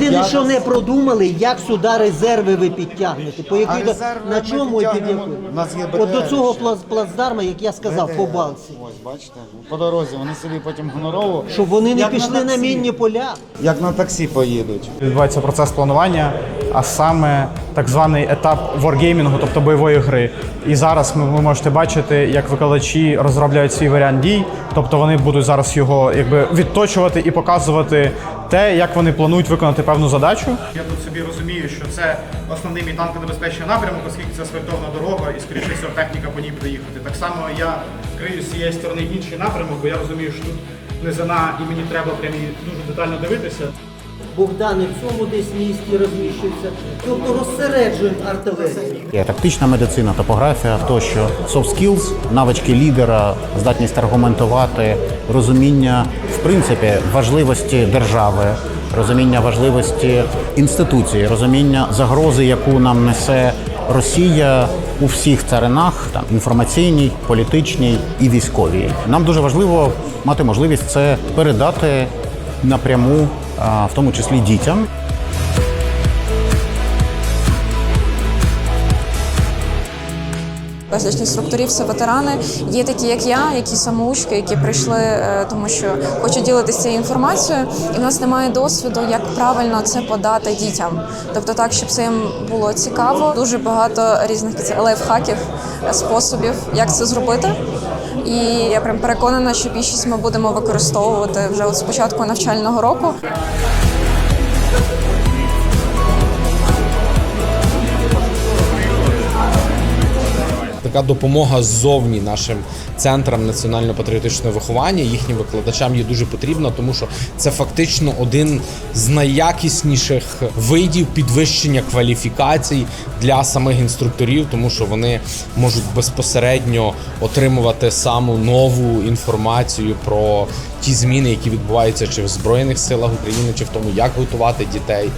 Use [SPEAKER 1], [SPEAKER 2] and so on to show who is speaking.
[SPEAKER 1] Єдине, що не продумали, як сюди резерви ви підтягнете. По якій до-
[SPEAKER 2] резерви
[SPEAKER 1] на
[SPEAKER 2] ми
[SPEAKER 1] чому і під
[SPEAKER 2] підтягнемо. У нас є
[SPEAKER 1] От до
[SPEAKER 2] БТР
[SPEAKER 1] цього
[SPEAKER 2] ще.
[SPEAKER 1] плац, плацдарма, як я сказав, по балці.
[SPEAKER 2] Ось, бачите, по дорозі. Вони собі потім гонорово.
[SPEAKER 1] Щоб вони не
[SPEAKER 2] як
[SPEAKER 1] пішли на
[SPEAKER 2] таксі.
[SPEAKER 1] мінні поля.
[SPEAKER 2] Як на таксі поїдуть.
[SPEAKER 3] Відбувається процес планування, а саме так званий етап воргеймінгу, тобто бойової гри. І зараз ми- ви можете бачити, як викладачі розробляють свій варіант дій, тобто вони будуть зараз його якби відточувати і показувати те, як вони планують виконати певну задачу. Я тут собі розумію, що це основний мій танконебезпечний напрямок, оскільки це асфальтована дорога, і скоріше всього техніка по ній буде їхати. Так само я крию з цієї сторони інший напрямок, бо я розумію, що тут низина і мені треба прям дуже детально дивитися.
[SPEAKER 1] Богдани в цьому десь місті розміщуються. Тобто розсереджуємо артилерію.
[SPEAKER 4] Тактична медицина, топографія, тощо soft skills, навички лідера, здатність аргументувати, розуміння в принципі важливості держави, розуміння важливості інституції, розуміння загрози, яку нам несе Росія у всіх царинах, там інформаційній, політичній і військовій. Нам дуже важливо мати можливість це передати напряму, в тому числі дітям.
[SPEAKER 5] Безліч інструкторів це ветерани. Є такі, як я, які самоучки, які прийшли, е, тому що хочуть ділитися цією інформацією, і в нас немає досвіду, як правильно це подати дітям. Тобто, так, щоб це їм було цікаво. Дуже багато різних лайфхаків, способів, як це зробити. І я прям переконана, що більшість ми будемо використовувати вже от з початку навчального року.
[SPEAKER 6] Така допомога ззовні нашим центрам національно-патріотичного виховання, їхнім викладачам є дуже потрібна, тому що це фактично один з найякісніших видів підвищення кваліфікацій для самих інструкторів, тому що вони можуть безпосередньо отримувати саму нову інформацію про ті зміни, які відбуваються чи в збройних силах України, чи в тому, як готувати дітей